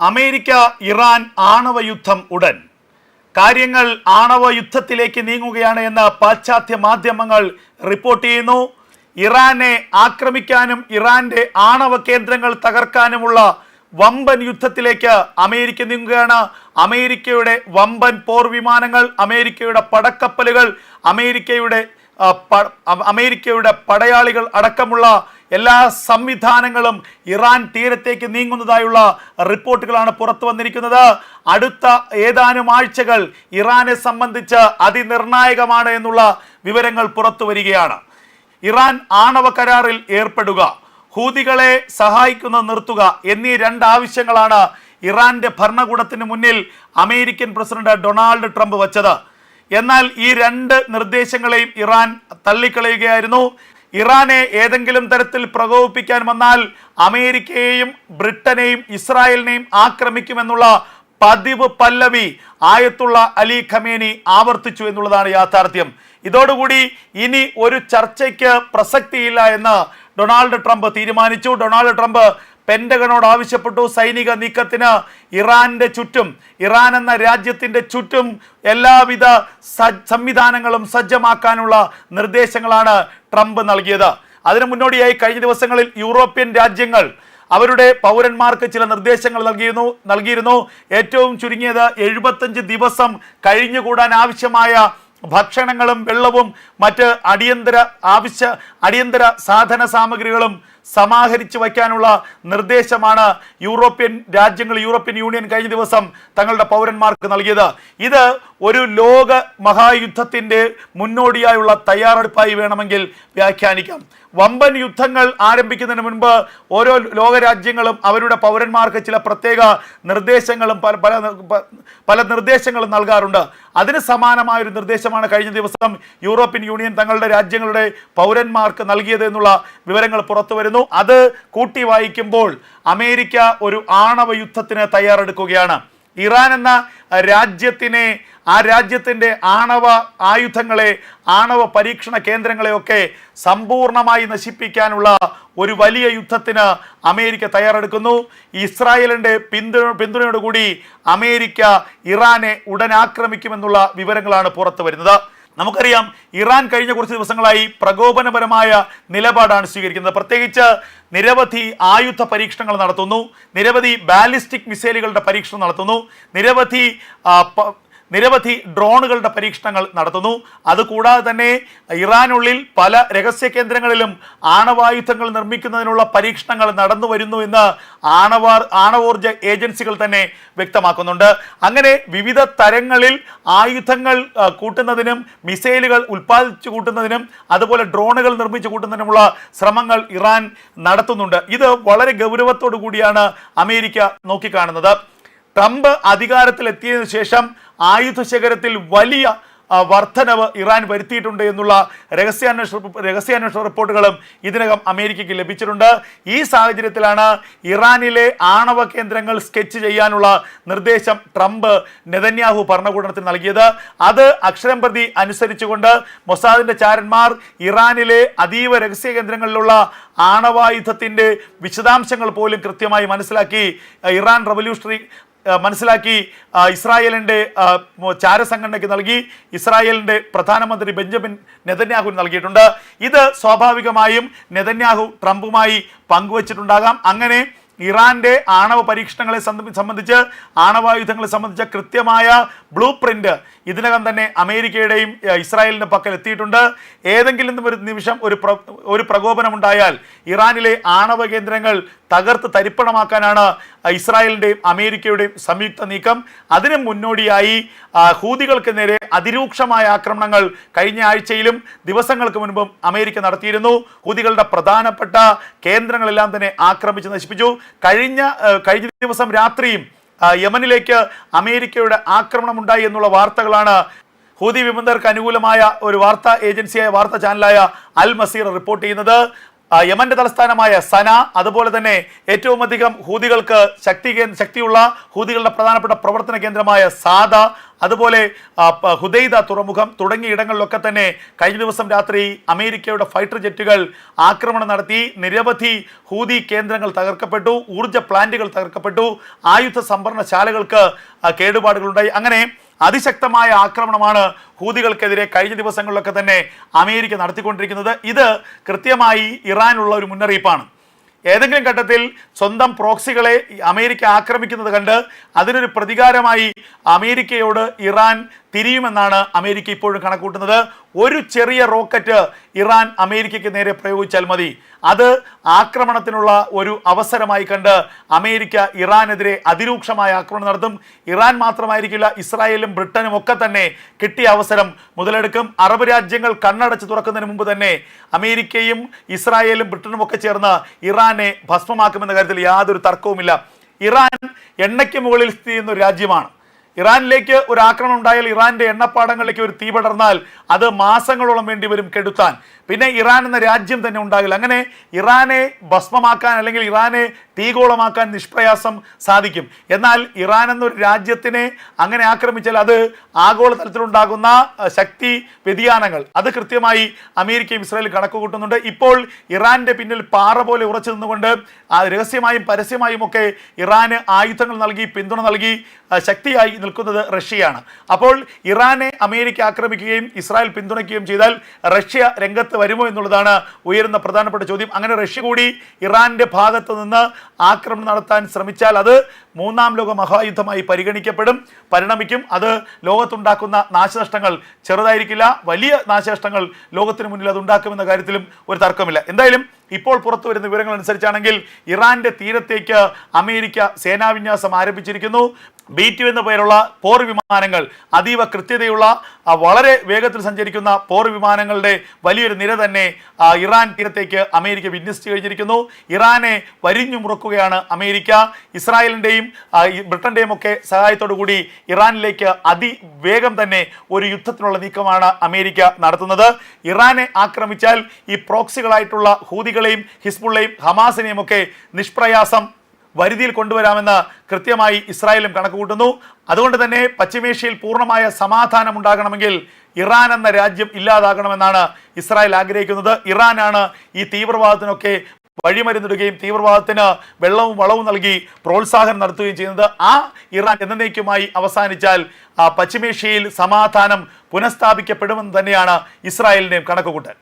America Iran ആണവ യുദ്ധം ഉടൻ. കാര്യങ്ങൾ ആണവ യുദ്ധത്തിലേക്ക് നീങ്ങുകയാണ് എന്ന് പാശ്ചാത്യ മാധ്യമങ്ങൾ റിപ്പോർട്ട് ചെയ്യുന്നു. ഇറാനെ ആക്രമിക്കാനും ഇറാന്റെ ആണവ കേന്ദ്രങ്ങൾ തകർക്കാനുമുള്ള വമ്പൻ യുദ്ധത്തിലേക്ക് അമേരിക്ക നീങ്ങുകയാണ്. അമേരിക്കയുടെ വമ്പൻ പോർ വിമാനങ്ങൾ അമേരിക്കയുടെ പടക്കപ്പലുകൾ അമേരിക്കയുടെ അമേരിക്കയുടെ പടയാളികൾ അടക്കമുള്ള എല്ലാ സംവിധാനങ്ങളും ഇറാൻ തീരത്തേക്ക് നീങ്ങുന്നതായുള്ള റിപ്പോർട്ടുകളാണ് പുറത്തു വന്നിരിക്കുന്നത്. അടുത്ത ഏതാനും ആഴ്ചകൾ ഇറാനെ സംബന്ധിച്ച് അതിനിർണായകമാണ് എന്നുള്ള വിവരങ്ങൾ പുറത്തു വരികയാണ്. ഇറാൻ ആണവ കരാറിൽ ഏർപ്പെടുക ഹൂതികളെ സഹായിക്കുന്നത് നിർത്തുക എന്നീ രണ്ട് ആവശ്യങ്ങളാണ് ഇറാന്റെ ഭരണകൂടത്തിന് മുന്നിൽ അമേരിക്കൻ പ്രസിഡന്റ് ഡൊണാൾഡ് ട്രംപ് വച്ചത്. എന്നാൽ ഈ രണ്ട് നിർദ്ദേശങ്ങളെയും ഇറാൻ തള്ളിക്കളയുകയായിരുന്നു. ഇറാനെ ഏതെങ്കിലും തരത്തിൽ പ്രകോപിപ്പിക്കാൻ വന്നാൽ അമേരിക്കയെയും ബ്രിട്ടനെയും ഇസ്രായേലിനെയും ആക്രമിക്കുമെന്നുള്ള പതിവ് പല്ലവി ആയത്തുള്ള അലി ഖമേനി ആവർത്തിച്ചു എന്നുള്ളതാണ് യാഥാർത്ഥ്യം. ഇതോടുകൂടി ഇനി ഒരു ചർച്ചയ്ക്ക് പ്രസക്തിയില്ല എന്ന് ഡൊണാൾഡ് ട്രംപ് തീരുമാനിച്ചു. ഡൊണാൾഡ് ട്രംപ് പെൻഡഗണോട് ആവശ്യപ്പെട്ടു സൈനിക നീക്കത്തിന്. ഇറാന്റെ ചുറ്റും ഇറാൻ എന്ന രാജ്യത്തിന്റെ ചുറ്റും എല്ലാവിധ സംവിധാനങ്ങളും സജ്ജമാക്കാനുള്ള നിർദ്ദേശങ്ങളാണ് ട്രംപ് നൽകിയത്. അതിനു മുന്നോടിയായി കഴിഞ്ഞ ദിവസങ്ങളിൽ യൂറോപ്യൻ രാജ്യങ്ങൾ അവരുടെ പൗരന്മാർക്ക് ചില നിർദ്ദേശങ്ങൾ നൽകിയിരുന്നു നൽകിയിരുന്നു. ഏറ്റവും ചുരുങ്ങിയത് എഴുപത്തഞ്ച് ദിവസം കഴിഞ്ഞുകൂടാൻ ആവശ്യമായ ഭക്ഷണങ്ങളും വെള്ളവും മറ്റ് അടിയന്തര ആവശ്യ അടിയന്തര സാധന സാമഗ്രികളും സമാഹരിച്ചു വയ്ക്കാനുള്ള നിർദ്ദേശമാണ് യൂറോപ്യൻ രാജ്യങ്ങൾ യൂറോപ്യൻ യൂണിയൻ കഴിഞ്ഞ ദിവസം തങ്ങളുടെ പൗരന്മാർക്ക് നൽകിയത്. ഇത് ഒരു ലോക മഹായുദ്ധത്തിന്റെ മുന്നോടിയായുള്ള തയ്യാറെടുപ്പായി വേണമെങ്കിൽ വ്യാഖ്യാനിക്കാം. വമ്പൻ യുദ്ധങ്ങൾ ആരംഭിക്കുന്നതിന് മുൻപ് ഓരോ ലോകരാജ്യങ്ങളും അവരുടെ പൗരന്മാർക്ക് ചില പ്രത്യേക നിർദ്ദേശങ്ങളും പല പല പല നിർദ്ദേശങ്ങളും നൽകാറുണ്ട്. അതിന് സമാനമായ ഒരു നിർദ്ദേശമാണ് കഴിഞ്ഞ ദിവസം യൂറോപ്യൻ യൂണിയൻ തങ്ങളുടെ രാജ്യങ്ങളുടെ പൗരന്മാർക്ക് നൽകിയത് എന്നുള്ള വിവരങ്ങൾ പുറത്തു വരുന്നു. അത് കൂട്ടി വായിക്കുമ്പോൾ അമേരിക്ക ഒരു ആണവ യുദ്ധത്തിന് തയ്യാറെടുക്കുകയാണ്. ഇറാൻ എന്ന രാജ്യത്തിനെ ആ രാജ്യത്തിന്റെ ആണവ ആയുധങ്ങളെ ആണവ പരീക്ഷണ കേന്ദ്രങ്ങളെയൊക്കെ സമ്പൂർണമായി നശിപ്പിക്കാനുള്ള ഒരു വലിയ യുദ്ധത്തിന് അമേരിക്ക തയ്യാറെടുക്കുന്നു. ഇസ്രായേലിന്റെ പിന്തുണ പിന്തുണയോടുകൂടി അമേരിക്ക ഇറാനെ ഉടൻ ആക്രമിക്കുമെന്നുള്ള വിവരങ്ങളാണ് പുറത്തു വരുന്നത് നമുക്കറിയാം ഇറാൻ കഴിഞ്ഞ കുറച്ച് ദിവസങ്ങളായി പ്രകോപനപരമായ നിലപാടാണ് സ്വീകരിക്കുന്നത്. പ്രത്യേകിച്ച് നിരവധി ആയുധ പരീക്ഷണങ്ങൾ നടത്തുന്നു. നിരവധി ബാലിസ്റ്റിക് മിസൈലുകളുടെ പരീക്ഷണം നടത്തുന്നു. നിരവധി നിരവധി ഡ്രോണുകളുടെ പരീക്ഷണങ്ങൾ നടത്തുന്നു. അതുകൂടാതെ തന്നെ ഇറാനുള്ളിൽ പല രഹസ്യ കേന്ദ്രങ്ങളിലും ആണവായുധങ്ങൾ നിർമ്മിക്കുന്നതിനുള്ള പരീക്ഷണങ്ങൾ നടന്നു വരുന്നു എന്ന് ആണവ ആണവോർജ ഏജൻസികൾ തന്നെ വ്യക്തമാക്കുന്നുണ്ട്. അങ്ങനെ വിവിധ തരങ്ങളിൽ ആയുധങ്ങൾ കൂട്ടുന്നതിനും മിസൈലുകൾ ഉൽപ്പാദിച്ചു കൂട്ടുന്നതിനും അതുപോലെ ഡ്രോണുകൾ നിർമ്മിച്ചു കൂട്ടുന്നതിനുമുള്ള ശ്രമങ്ങൾ ഇറാൻ നടത്തുന്നുണ്ട്. ഇത് വളരെ ഗൗരവത്തോടു കൂടിയാണ് അമേരിക്ക നോക്കിക്കാണുന്നത്. ട്രംപ് അധികാരത്തിലെത്തിയതിനു ശേഷം ആയുധ ശേഖരത്തിൽ വലിയ വർധനവ് ഇറാൻ വരുത്തിയിട്ടുണ്ട് എന്നുള്ള രഹസ്യാന്വേഷണ രഹസ്യാന്വേഷണ റിപ്പോർട്ടുകളും ഇതിനകം അമേരിക്കയ്ക്ക് ലഭിച്ചിട്ടുണ്ട്. ഈ സാഹചര്യത്തിലാണ് ഇറാനിലെ ആണവ കേന്ദ്രങ്ങൾ സ്കെച്ച് ചെയ്യാനുള്ള നിർദ്ദേശം ട്രംപ് നെതന്യാഹു ഭരണകൂടത്തിന് നൽകിയത്. അത് അക്ഷരം പ്രതി അനുസരിച്ചുകൊണ്ട് മൊസാദിന്റെ ചാരന്മാർ ഇറാനിലെ അതീവ രഹസ്യ കേന്ദ്രങ്ങളിലുള്ള ആണവായുധത്തിന്റെ വിശദാംശങ്ങൾ പോലും കൃത്യമായി മനസ്സിലാക്കി ഇറാൻ റവല്യൂഷണറി മനസ്സിലാക്കി ഇസ്രായേലിന്റെ ചാരസംഘടനയ്ക്ക് നൽകി ഇസ്രായേലിന്റെ പ്രധാനമന്ത്രി ബെഞ്ചമിൻ നെതന്യാഹുവിന് നൽകിയിട്ടുണ്ട്. ഇത് സ്വാഭാവികമായും നെതന്യാഹു ട്രംപുമായി പങ്കുവച്ചിട്ടുണ്ടാകാം. അങ്ങനെ ഇറാന്റെ ആണവ പരീക്ഷണങ്ങളെ സംബന്ധിച്ച് ആണവായുധങ്ങളെ സംബന്ധിച്ച കൃത്യമായ ബ്ലൂ പ്രിന്റ് ഇതിനകം തന്നെ അമേരിക്കയുടെയും ഇസ്രായേലിന്റെ പക്കൽ എത്തിയിട്ടുണ്ട്. ഏതെങ്കിലും ഒരു നിമിഷം ഒരു ഒരു പ്രകോപനം ഉണ്ടായാൽ ഇറാനിലെ ആണവ കേന്ദ്രങ്ങൾ തകർത്ത് തരിപ്പണമാക്കാനാണ് ആ, ഇസ്രായേലിന്റെയും അമേരിക്കയുടെയും സംയുക്ത നീക്കം. അതിന് മുന്നോടിയായി ഹൂതികൾക്ക് നേരെ അതിരൂക്ഷമായ ആക്രമണങ്ങൾ കഴിഞ്ഞ ആഴ്ചയിലും ദിവസങ്ങൾക്ക് മുൻപും അമേരിക്ക നടത്തിയിരുന്നു. ഹൂതികളുടെ പ്രധാനപ്പെട്ട കേന്ദ്രങ്ങളെല്ലാം തന്നെ ആക്രമിച്ച് നശിപ്പിച്ചു. കഴിഞ്ഞ കഴിഞ്ഞ ദിവസം രാത്രിയും യമനിലേക്ക് അമേരിക്കയുടെ ആക്രമണം ഉണ്ടായി എന്നുള്ള വാർത്തകളാണ് ഹൂതി വിമതർക്ക് അനുകൂലമായ ഒരു വാർത്താ ഏജൻസിയായ വാർത്താ ചാനലായ അൽ മസീർ റിപ്പോർട്ട് ചെയ്യുന്നത്. യമന്റെ തലസ്ഥാനമായ സന അതുപോലെ തന്നെ ഏറ്റവും അധികം ഹൂതികൾക്ക് ശക്തി ശക്തിയുള്ള ഹൂതികളുടെ പ്രധാനപ്പെട്ട പ്രവർത്തന കേന്ദ്രമായ സാദ അതുപോലെ ഹുദൈദ തുറമുഖം തുടങ്ങിയ ഇടങ്ങളിലൊക്കെ തന്നെ കഴിഞ്ഞ ദിവസം രാത്രി അമേരിക്കയുടെ ഫൈറ്റർ ജെറ്റുകൾ ആക്രമണം നടത്തി. നിരവധി ഹൂതി കേന്ദ്രങ്ങൾ തകർക്കപ്പെട്ടു ഊർജ പ്ലാന്റുകൾ തകർക്കപ്പെട്ടു ആയുധ സംഭരണശാലകൾക്ക് കേടുപാടുകളുണ്ടായി. അങ്ങനെ അതിശക്തമായ ആക്രമണമാണ് ഹൂതികൾക്കെതിരെ കഴിഞ്ഞ ദിവസങ്ങളിലൊക്കെ തന്നെ അമേരിക്ക നടത്തിക്കൊണ്ടിരിക്കുന്നത്. ഇത് കൃത്യമായി ഇറാനുള്ള ഒരു മുന്നറിയിപ്പാണ്. ഏതെങ്കിലും ഘട്ടത്തിൽ സ്വന്തം പ്രോക്സികളെ അമേരിക്ക ആക്രമിക്കുന്നത് കണ്ട് അതിനൊരു പ്രതികാരമായി അമേരിക്കയോട് ഇറാൻ തിരിയുമെന്നാണ് അമേരിക്ക ഇപ്പോഴും കണക്കൂട്ടുന്നത്. ഒരു ചെറിയ റോക്കറ്റ് ഇറാൻ അമേരിക്കയ്ക്ക് നേരെ പ്രയോഗിച്ചാൽ മതി. അത് ആക്രമണത്തിനുള്ള ഒരു അവസരമായി കണ്ട് അമേരിക്ക ഇറാനെതിരെ അതിരൂക്ഷമായ ആക്രമണം നടത്തും. ഇറാൻ മാത്രമായിരിക്കില്ല ഇസ്രായേലും ബ്രിട്ടനും ഒക്കെ തന്നെ കിട്ടിയ അവസരം മുതലെടുക്കും. അറബ് രാജ്യങ്ങൾ കണ്ണടച്ച് തുറക്കുന്നതിന് മുമ്പ് തന്നെ അമേരിക്കയും ഇസ്രായേലും ബ്രിട്ടനും ഒക്കെ ചേർന്ന് ഇറാനെ ഭസ്മമാക്കുമെന്ന കാര്യത്തിൽ യാതൊരു തർക്കവുമില്ല. ഇറാൻ എണ്ണയ്ക്ക് മുകളിൽ സ്ഥിതി ചെയ്യുന്ന ഒരു രാജ്യമാണ്. ഇറാനിലേക്ക് ഒരു ആക്രമണം ഉണ്ടായാൽ ഇറാന്റെ എണ്ണപ്പാടങ്ങളിലേക്ക് ഒരു തീ പടർന്നാൽ അത് മാസങ്ങളോളം വേണ്ടി വരും കെടുത്താൻ. പിന്നെ ഇറാൻ എന്ന രാജ്യം തന്നെ ഉണ്ടാകില്ല. അങ്ങനെ ഇറാനെ ഭസ്മമാക്കാൻ അല്ലെങ്കിൽ ഇറാനെ തീഗോളമാക്കാൻ നിഷ്പ്രയാസം സാധിക്കും. എന്നാൽ ഇറാൻ എന്നൊരു രാജ്യത്തിനെ അങ്ങനെ ആക്രമിച്ചാൽ അത് ആഗോളതലത്തിലുണ്ടാകുന്ന ശക്തി വ്യതിയാനങ്ങൾ. അത് കൃത്യമായി അമേരിക്കയും ഇസ്രായേലും കണക്ക് കൂട്ടുന്നുണ്ട് ഇപ്പോൾ ഇറാന്റെ പിന്നിൽ പാറ പോലെ ഉറച്ചു നിന്നുകൊണ്ട് രഹസ്യമായും പരസ്യമായും ഒക്കെ ഇറാന് ആയുധങ്ങൾ നൽകി പിന്തുണ നൽകി ശക്തിയായി നിൽക്കുന്നത് റഷ്യയാണ്. അപ്പോൾ ഇറാനെ അമേരിക്ക ആക്രമിക്കുകയും ഇസ്രായേൽ പിന്തുണയ്ക്കുകയും ചെയ്താൽ റഷ്യ രംഗത്ത് വരുമോ എന്നുള്ളതാണ് ഉയരുന്ന പ്രധാനപ്പെട്ട ചോദ്യം. അങ്ങനെ റഷ്യ കൂടി ഇറാന്റെ ഭാഗത്ത് നിന്ന് ആക്രമണം നടത്താൻ ശ്രമിച്ചാൽ അത് മൂന്നാം ലോക മഹായുദ്ധമായി പരിഗണിക്കപ്പെടും. പരിണമിക്കും. അത് ലോകത്തുണ്ടാക്കുന്ന നാശനഷ്ടങ്ങൾ ചെറുതായിരിക്കില്ല. വലിയ നാശനഷ്ടങ്ങൾ ലോകത്തിന് മുന്നിൽ അത് ഉണ്ടാക്കുമെന്ന കാര്യത്തിലും ഒരു തർക്കമില്ല. എന്തായാലും ഇപ്പോൾ പുറത്തു വരുന്ന വിവരങ്ങൾ അനുസരിച്ചാണെങ്കിൽ ഇറാന്റെ തീരത്തേക്ക് അമേരിക്ക സേനാവിന്യാസം ആരംഭിച്ചിരിക്കുന്നു. ബി ടു എന്ന പേരുള്ള പോർ വിമാനങ്ങൾ അതീവ കൃത്യതയുള്ള വളരെ വേഗത്തിൽ സഞ്ചരിക്കുന്ന പോർ വിമാനങ്ങളുടെ വലിയൊരു നിര തന്നെ ഇറാൻ തീരത്തേക്ക് അമേരിക്ക വിന്യസിച്ചു കഴിഞ്ഞിരിക്കുന്നു. ഇറാനെ വരിഞ്ഞു മുറക്കുകയാണ് അമേരിക്ക. ഇസ്രായേലിന്റെയും ബ്രിട്ടന്റെയും ഒക്കെ കൂടി ഇറാനിലേക്ക് അതിവേഗം തന്നെ ഒരു യുദ്ധത്തിനുള്ള നീക്കമാണ് അമേരിക്ക നടത്തുന്നത്. ഇറാനെ ആക്രമിച്ചാൽ ഈ പ്രോക്സികളായിട്ടുള്ള ഹൂതികളെയും ഹിസ്ബുള്ളയും ഹമാസിനെയും ഒക്കെ നിഷ്പ്രയാസം വരുതിയിൽ കൊണ്ടുവരാമെന്ന് കൃത്യമായി ഇസ്രായേലും കണക്കുകൂട്ടുന്നു. അതുകൊണ്ട് തന്നെ പശ്ചിമേഷ്യയിൽ പൂർണമായ സമാധാനം ഉണ്ടാകണമെങ്കിൽ ഇറാൻ എന്ന രാജ്യം ഇല്ലാതാകണമെന്നാണ് ഇസ്രായേൽ ആഗ്രഹിക്കുന്നത്. ഇറാനാണ് ഈ തീവ്രവാദത്തിനൊക്കെ വഴിമരുന്നിടുകയും തീവ്രവാദത്തിന് വെള്ളവും വളവും നൽകി പ്രോത്സാഹനം നടത്തുകയും ചെയ്യുന്നത്. ആ ഇറാൻ എന്നേക്കുമായി അവസാനിച്ചാൽ പശ്ചിമേഷ്യയിൽ സമാധാനം പുനഃസ്ഥാപിക്കപ്പെടുമെന്ന് തന്നെയാണ് ഇസ്രായേലിന്റെയും കണക്കുകൂട്ടൽ.